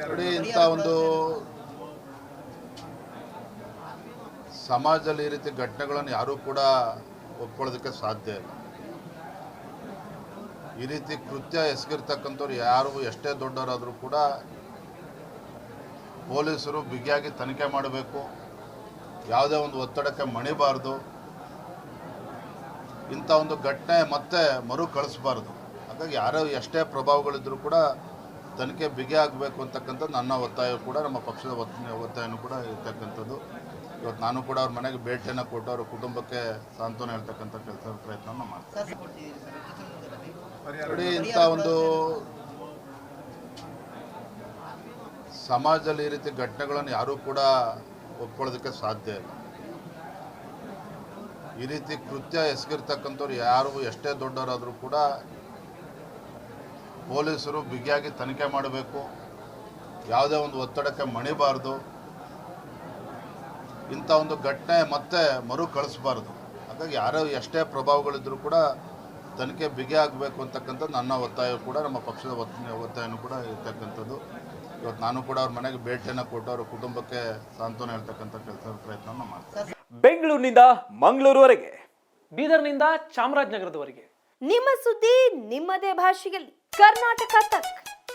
ನೋಡಿ, ಇಂಥ ಒಂದು ಸಮಾಜದಲ್ಲಿ ಈ ರೀತಿ ಘಟನೆಗಳನ್ನು ಯಾರೂ ಕೂಡ ಒಪ್ಕೊಳ್ಳೋದಕ್ಕೆ ಸಾಧ್ಯ ಇಲ್ಲ. ಈ ರೀತಿ ಕೃತ್ಯ ಎಸಗಿರ್ತಕ್ಕಂಥವ್ರು ಯಾರು ಎಷ್ಟೇ ದೊಡ್ಡವರಾದರೂ ಕೂಡ ಪೊಲೀಸರು ಬಿಗಿಯಾಗಿ ತನಿಖೆ ಮಾಡಬೇಕು. ಯಾವುದೇ ಒಂದು ಒತ್ತಡಕ್ಕೆ ಮಣಿಬಾರ್ದು. ಇಂಥ ಒಂದು ಘಟನೆ ಮತ್ತೆ ಮರು ಕಳಿಸ್ಬಾರ್ದು. ಹಾಗಾಗಿ ಯಾರೋ ಎಷ್ಟೇ ಪ್ರಭಾವಗಳಿದ್ರೂ ಕೂಡ ತನಿಖೆ ಬಿಗಿ ಆಗಬೇಕು ಅಂತಕ್ಕಂಥದ್ದು ನನ್ನ ಒತ್ತಾಯ ಕೂಡ, ನಮ್ಮ ಪಕ್ಷದ ಒತ್ತ, ಒತ್ತಾಯನೂ ಕೂಡ ಇರ್ತಕ್ಕಂಥದ್ದು. ಇವತ್ತು ನಾನು ಕೂಡ ಅವ್ರ ಮನೆಗೆ ಭೇಟಿಯನ್ನು ಕೊಟ್ಟು ಅವ್ರ ಕುಟುಂಬಕ್ಕೆ ಸಾಂತ್ವನ ಹೇಳ್ತಕ್ಕಂಥ ಕೆಲಸ ಪ್ರಯತ್ನವನ್ನು ಮಾಡ್ತೀನಿ ಇಂಥ ಒಂದು ಸಮಾಜದಲ್ಲಿ ಈ ರೀತಿ ಘಟನೆಗಳನ್ನು ಯಾರೂ ಕೂಡ ಒಪ್ಕೊಳ್ಳೋದಕ್ಕೆ ಸಾಧ್ಯ ಇಲ್ಲ. ಈ ರೀತಿ ಕೃತ್ಯ ಎಸಗಿರ್ತಕ್ಕಂಥವ್ರು ಯಾರು ಎಷ್ಟೇ ದೊಡ್ಡವರಾದರೂ ಕೂಡ ಪೊಲೀಸರು ಬಿಗಿಯಾಗಿ ತನಿಖೆ ಮಾಡಬೇಕು. ಯಾವುದೇ ಒಂದು ಒತ್ತಡಕ್ಕೆ ಮಣಿಬಾರ್ದು. ಇಂಥ ಒಂದು ಘಟನೆ ಮತ್ತೆ ಮರು ಕಳಿಸ್ಬಾರ್ದು. ಹಾಗಾಗಿ ಯಾರೋ ಎಷ್ಟೇ ಪ್ರಭಾವಗಳಿದ್ರೂ ಕೂಡ ತನಿಖೆ ಬಿಗಿ ಆಗಬೇಕು ಅಂತಕ್ಕಂಥದ್ದು ನನ್ನ ಒತ್ತಾಯ ಕೂಡ ನಮ್ಮ ಪಕ್ಷದ ಒತ್ತ ಒತ್ತಾಯನೂ ಕೂಡ ಇರ್ತಕ್ಕಂಥದ್ದು. ಇವತ್ತು ನಾನು ಕೂಡ ಅವ್ರ ಮನೆಗೆ ಭೇಟಿಯನ್ನು ಕೊಟ್ಟು ಅವ್ರ ಕುಟುಂಬಕ್ಕೆ ಸಾಂತ್ವನ ಹೇಳ್ತಕ್ಕಂಥ ಕೆಲಸ ಪ್ರಯತ್ನವನ್ನು ಮಾಡ್ತೀನಿ. ಬೆಂಗಳೂರಿನಿಂದ ಮಂಗಳೂರುವರೆಗೆ ಬೀದರ್ನಿಂದ ಚಾಮರಾಜನಗರದವರೆಗೆ. ನಿಮ್ಮ ಸುದ್ದಿ ನಿಮ್ಮದೇ ಭಾಷೆಯಲ್ಲಿ. कर्नाटका तक।